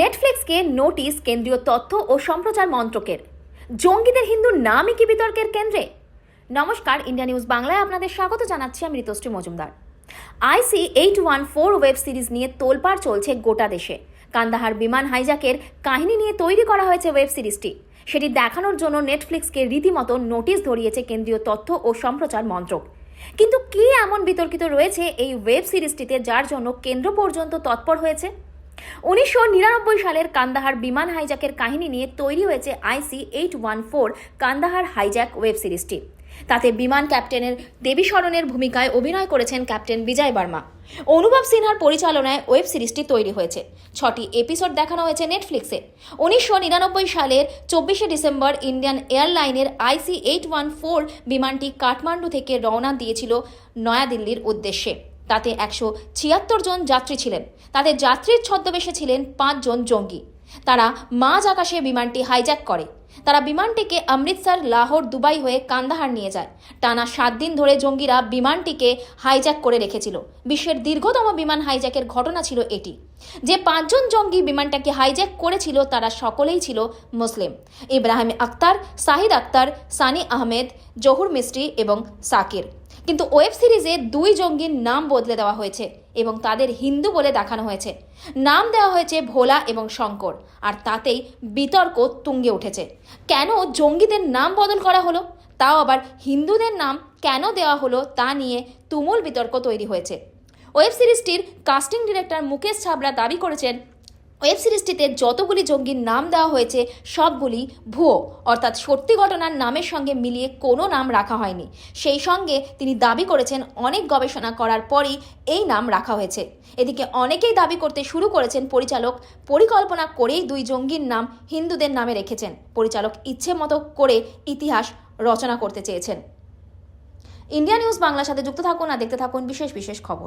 নেটফ্লিক্সকে notice কেন্দ্রীয় তথ্য ও সম্প্রচার মন্ত্রকের। জঙ্গিদের হিন্দু নামই কি বিতর্কের কেন্দ্রে? নমস্কার, ইন্ডিয়া নিউজ বাংলায় আপনাদের স্বাগত জানাচ্ছি আমি Ritushree Majumdar. IC eight one four web series নিয়ে তোলপাড় চলছে গোটা দেশে। কান্দাহার বিমান হাইজাকের কাহিনী নিয়ে তৈরি করা হয়েছে ওয়েব সিরিজটি সেটি দেখানোর জন্য নেটফ্লিক্সকে রীতিমতো নোটিশ ধরিয়েছে কেন্দ্রীয় তথ্য ও সম্প্রচার মন্ত্রক। কিন্তু কি এমন বিতর্কিত রয়েছে এই ওয়েব সিরিজটিতে যার জন্য কেন্দ্র পর্যন্ত তৎপর হয়েছে? উনিশশো নিরানব্বই সালের কান্দাহার বিমান হাইজ্যাকের কাহিনী নিয়ে তৈরি হয়েছে IC eight one four Kandahar hijack web সিরিজটি। তাতে বিমান ক্যাপ্টেনের দেবী শরণের ভূমিকায় অভিনয় করেছেন ক্যাপ্টেন বিজয় বার্মা। অনুভব সিনহার পরিচালনায় ওয়েব সিরিজটি তৈরি হয়েছে। ছটি এপিসোড দেখানো হয়েছে নেটফ্লিক্সে। উনিশশো নিরানব্বই সালের চব্বিশে ডিসেম্বর ইন্ডিয়ান এয়ারলাইনের আইসি এইট ওয়ান ফোর বিমানটি কাঠমান্ডু থেকে রওনা দিয়েছিল নয়াদিল্লির উদ্দেশ্যে। তাতে একশো ছিয়াত্তর জন যাত্রী ছিলেন। তাদের যাত্রীর ছদ্মবেশে ছিলেন পাঁচজন জঙ্গি। তারা মাঝ আকাশে বিমানটি হাইজ্যাক করে। তারা বিমানটিকে অমৃতসর, লাহোর, দুবাই হয়ে কান্দাহার নিয়ে যায়। টানা সাত দিন ধরে জঙ্গিরা বিমানটিকে হাইজ্যাক করে রেখেছিল। বিশ্বের দীর্ঘতম বিমান হাইজ্যাকের ঘটনা ছিল এটি। যে পাঁচজন জঙ্গি বিমানটাকে হাইজ্যাক করেছিল, তারা সকলেই ছিল মুসলিম। ইব্রাহিম আক্তার, সাহিদ আক্তার, সানি আহমেদ, জহুর মিস্ত্রি এবং সাকির। কিন্তু ওয়েব সিরিজে দুই জঙ্গির নাম বদলে দেওয়া হয়েছে এবং তাদের হিন্দু বলে দেখানো হয়েছে। নাম দেওয়া হয়েছে ভোলা এবং শঙ্কর, আর তাতেই বিতর্ক তুঙ্গে উঠেছে। কেন জঙ্গিদের নাম বদল করা হলো? তাও আবার হিন্দুদের নাম কেন দেওয়া হলো তা নিয়ে তুমুল বিতর্ক তৈরি হয়েছে। ওয়েব সিরিজটির কাস্টিং ডিরেক্টর মুকেশ ছাবড়া দাবি করেছেন ওয়েব সিরিজটিতে যতগুলি জঙ্গির নাম দেওয়া হয়েছে, সবগুলি ভুয়ো, অর্থাৎ সত্যি ঘটনার নামের সঙ্গে মিলিয়ে কোনো নাম রাখা হয়নি। সেই সঙ্গে তিনি দাবি করেছেন, অনেক গবেষণা করার পরই এই নাম রাখা হয়েছে। এদিকে অনেকেই দাবি করতে শুরু করেছেন, পরিচালক পরিকল্পনা করেই দুই জঙ্গির নাম হিন্দুদের নামে রেখেছেন। পরিচালক ইচ্ছে মতো করে ইতিহাস রচনা করতে চেয়েছেন। ইন্ডিয়া নিউজ বাংলার সাথে যুক্ত থাকুন আর দেখতে থাকুন বিশেষ বিশেষ খবর।